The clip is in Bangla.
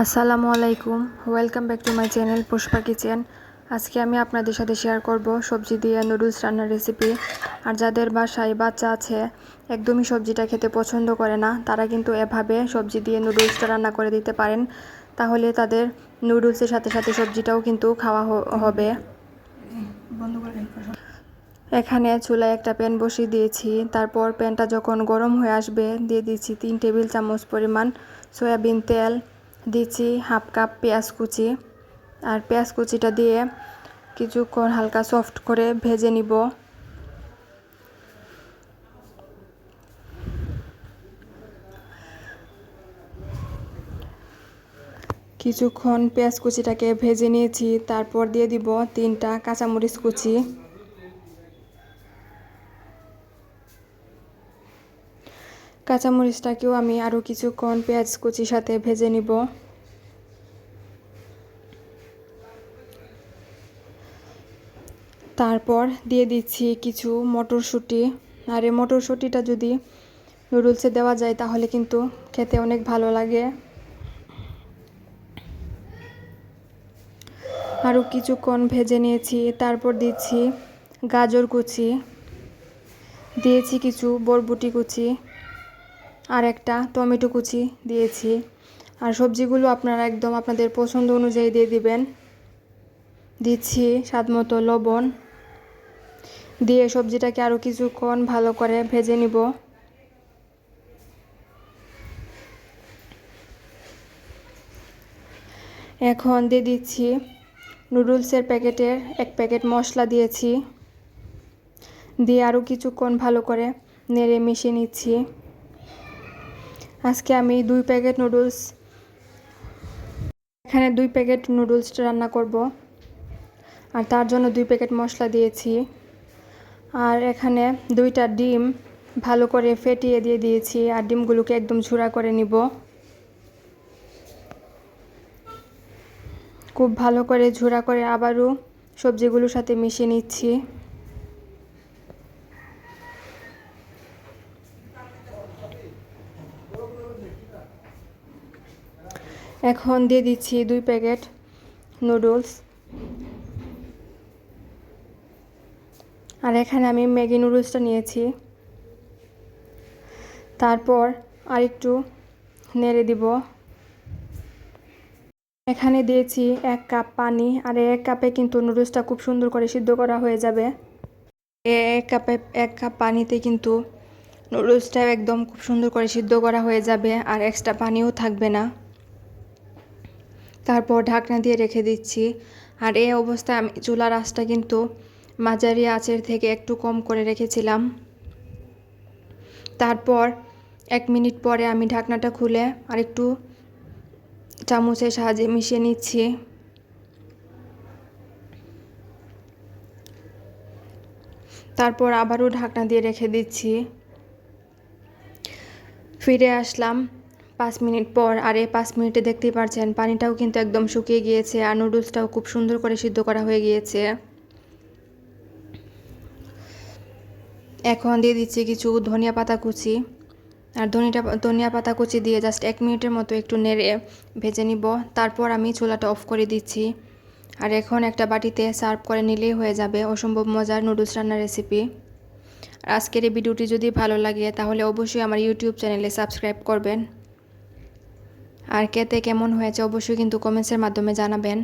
আসসালামু আলাইকুম। Welcome back to my channel Pushpa kitchen আজকে আমি আপনাদের সাথে শেয়ার করব সবজি দিয়ে নুডলস রান্নার রেসিপি আর যাদের বাসায় বাচ্চা আছে, একদমই সবজিটা খেতে পছন্দ করে না, তারা কিন্তু এভাবে সবজি দিয়ে নুডলসটা রান্না করে দিতে পারেন। তাহলে তাদের নুডলসের সাথে সাথে সবজিটাও কিন্তু খাওয়া হবে। এখানে চুলায় একটা প্যান বসিয়ে দিয়েছি। তারপর প্যানটা যখন গরম হয়ে আসবে, দিয়ে দিচ্ছি তিন টেবিল চামচ পরিমাণ সয়াবিন তেল। দিচ্ছি হাফ কাপ পেঁয়াজ কুচি। আর পেঁয়াজ কুচিটা দিয়ে কিছুক্ষণ হালকা সফট করে ভেজে নিব। কিছুক্ষণ পেঁয়াজ কুচিটাকে ভেজে নিয়েছি, তারপর দিয়ে দিব তিনটা কাঁচামরিচ কুচি। কাঁচামরিচটাকেও আমি আরও কিছুক্ষণ পেঁয়াজ কুচির সাথে ভেজে নিব। তারপর দিয়ে দিচ্ছি কিছু মটরশুঁটি। আর এই মটরশুঁটিটা যদি নুডলসে দেওয়া যায় তাহলে কিন্তু খেতে অনেক ভালো লাগে। আরও কিছুক্ষণ ভেজে নিয়েছি, তারপর দিচ্ছি গাজর কুচি। দিয়েছি কিছু বরবটি কুচি। আর একটা টমেটো কুচি দিয়েছি। আর সবজিগুলো আপনারা একদম আপনাদের পছন্দ অনুযায়ী দিয়ে দিবেন। দিচ্ছি স্বাদ মতো লবণ। দিয়ে সবজিটাকে আরও কিছুক্ষণ ভালো করে ভেজে নিব। এখন দিয়ে দিচ্ছি নুডলসের প্যাকেটের এক প্যাকেট মশলা দিয়েছি। দিয়ে আরও কিছুক্ষণ ভালো করে নেড়ে মিশিয়ে নিচ্ছি। আজকে আমি দুই প্যাকেট নুডলস, এখানে দুই প্যাকেট নুডলস রান্না করব। আর তার জন্য দুই প্যাকেট মশলা দিয়েছি। আর এখানে দুইটা ডিম ভালো করে ফেটিয়ে দিয়ে দিয়েছি। আর ডিমগুলোকে একদম ঝুরা করে নিব। খুব ভালো করে ঝুরা করে আবারও সবজিগুলোর সাথে মিশিয়ে নিচ্ছি। এখন দিয়ে দিচ্ছি দুই প্যাকেট নুডলস। আর এখানে আমি ম্যাগি নুডলসটা নিয়েছি। তারপর আরেকটু নেড়ে দিব। এখানে দিয়েছি এক কাপ পানি, আর এক কাপে কিন্তু নুডলসটা খুব সুন্দর করে সিদ্ধ করা হয়ে যাবে। এক কাপে, এক কাপ পানিতে কিন্তু নুডলসটা একদম খুব সুন্দর করে সিদ্ধ করা হয়ে যাবে, আর এক্সট্রা পানিও থাকবে না। তারপর ঢাকনা দিয়ে রেখে দিচ্ছি। আর এই অবস্থায় আমি চুলার আঁচটা কিন্তু মাঝারি আঁচের থেকে একটু কম করে রেখেছিলাম। তারপর এক মিনিট পরে আমি ঢাকনাটা খুলে আরেকটু চামচের সাহায্যে মিশিয়ে নিচ্ছি। তারপর আবারও ঢাকনা দিয়ে রেখে দিচ্ছি। ফিরে আসলাম। পাঁচ মিনিট পর আর এই পাঁচ মিনিটে দেখতেই পারছেন, পানিটাও কিন্তু একদম শুকিয়ে গিয়েছে আর নুডলসটাও খুব সুন্দর করে সিদ্ধ করা হয়ে গিয়েছে। এখন দিয়ে দিচ্ছি কিছু ধনিয়া পাতা কুচি। আর ধনিটা, ধনিয়া পাতা কুচি দিয়ে জাস্ট এক মিনিটের মতো একটু নেড়ে ভেজে নিব। তারপর আমি চুলাটা অফ করে দিচ্ছি। আর এখন একটা বাটিতে সার্ভ করে নিলেই হয়ে যাবে অসম্ভব মজার নুডলস রান্নার রেসিপি। আর আজকের এই ভিডিওটি যদি ভালো লাগে তাহলে অবশ্যই আমার ইউটিউব চ্যানেলে সাবস্ক্রাইব করবেন। আর কেতে কেমন হয়েছে অবশ্যই কিন্তু কমেন্টসের মাধ্যমে জানাবেন।